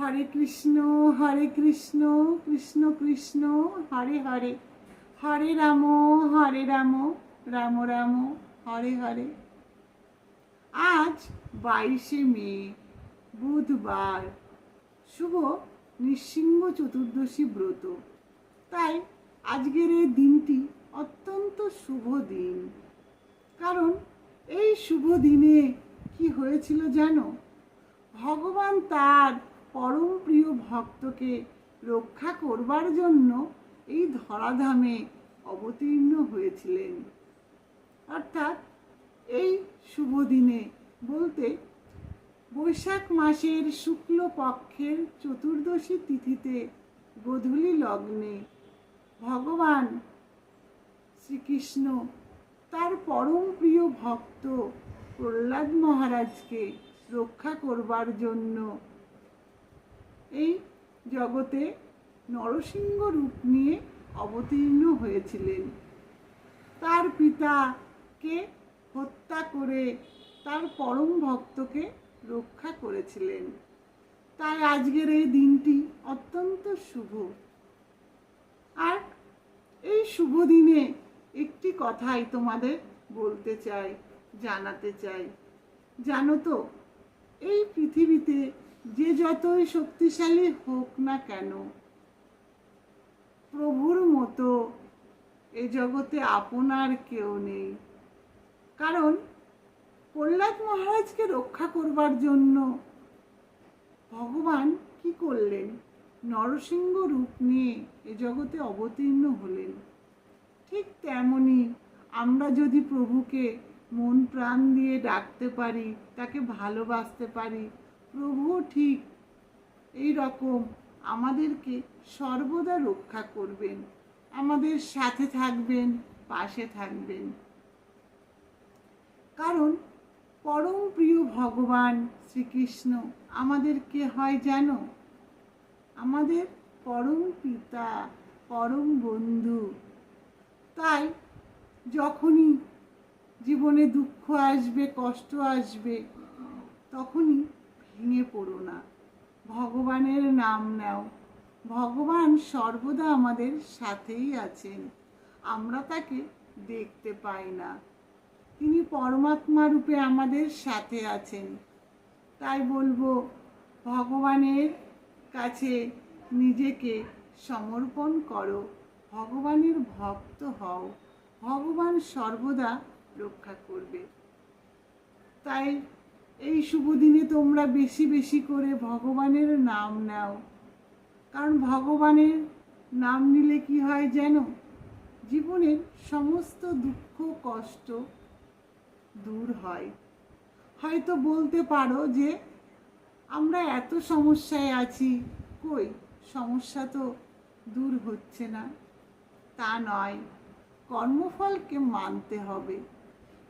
হরে কৃষ্ণ হরে কৃষ্ণ কৃষ্ণ কৃষ্ণ, হরে হরে। হরে রাম হরে রাম রাম রাম, হরে হরে। আজ বাইশে মে, বুধবার। শুভ নৃসিংহ চতুর্দশী ব্রত। তাই আজকের এই দিনটি অত্যন্ত শুভ দিন। কারণ এই শুভ দিনে কি হয়েছিল জানো? ভগবান তার পরম প্রিয় ভক্তকে রক্ষা করবার জন্য এই ধরাধামে অবতীর্ণ হয়েছিলেন। অর্থাৎ এই শুভ দিনে বলতে বৈশাখ মাসের শুক্ল পক্ষের চতুর্দশী তিথিতে গোধূলি লগ্নে ভগবান শ্রীকৃষ্ণ তার পরম প্রিয় ভক্ত প্রহ্লাদ মহারাজকে রক্ষা করবার জন্য এই জগতে নরসিংহ রূপ নিয়ে অবতীর্ণ হয়েছিলেন। তার পিতাকে হত্যা করে তার পরম ভক্তকে রক্ষা করেছিলেন। তাই আজকের এই দিনটি অত্যন্ত শুভ। আর এই শুভ দিনে একটি কথাই তোমাদের বলতে চাই, জানাতে চাই। জানো তো, এই পৃথিবীতে যে যতই শক্তিশালী হোক না কেন, প্রভুর মতো এ জগতে আপনার কেউ নেই। কারণ প্রহ্লাদ মহারাজকে রক্ষা করবার জন্য ভগবান কি করলেন? নরসিংহ রূপ নিয়ে এ জগতে অবতীর্ণ হলেন। ঠিক তেমনি আমরা যদি প্রভুকে মন প্রাণ দিয়ে ডাকতে পারি, তাকে ভালোবাসতে পারি প্রভুও ঠিক। এই রকম আমাদেরকে সর্বদা রক্ষা করবেন, আমাদের সাথে থাকবেন, পাশে থাকবেন। কারণ পরম প্রিয় ভগবান শ্রীকৃষ্ণ আমাদের কে হয় জানো? আমাদের পরম পিতা, পরম বন্ধু। তাই যখনই জীবনে দুঃখ আসবে, কষ্ট আসবে, তখনই ভেঙে পড়ো না। ভগবানের নাম নাও। ভগবান সর্বদা আমাদের সাথেই আছেন। আমরা তাকে দেখতে পাই না। তিনি পরমাত্মা রূপে আমাদের সাথে আছেন। তাই বলব, ভগবানের কাছে নিজেকে সমর্পণ করো। ভগবানের ভক্ত হও। ভগবান সর্বদা রক্ষা করবে। তাই এই শুভ দিনে তোমরা বেশি বেশি করে ভগবানের নাম নাও। কারণ ভগবানের নাম নিলে কি হয় যেন? জীবনের সমস্ত দুঃখ, কষ্ট দূর হয়। হয়তো বলতে পারো যে আমরা এত সমস্যায় আছি, কই? সমস্যা তো দূর হচ্ছে না। তা নয়, কর্মফলকে মানতে হবে।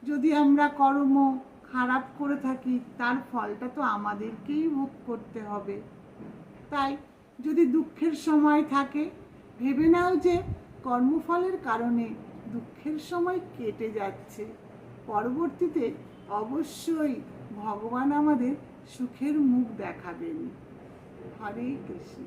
যদি আমরা কর্ম খারাপ করে থাকি, তার ফলটা তো আমাদেরকেই ভোগ করতে হবে। তাই যদি দুঃখের সময় থাকে, ভেবে নাও যে কর্মফলের কারণে দুঃখের সময় কেটে যাচ্ছে। পরবর্তীতে অবশ্যই ভগবান আমাদের সুখের মুখ দেখাবেন। হরে কৃষ্ণ।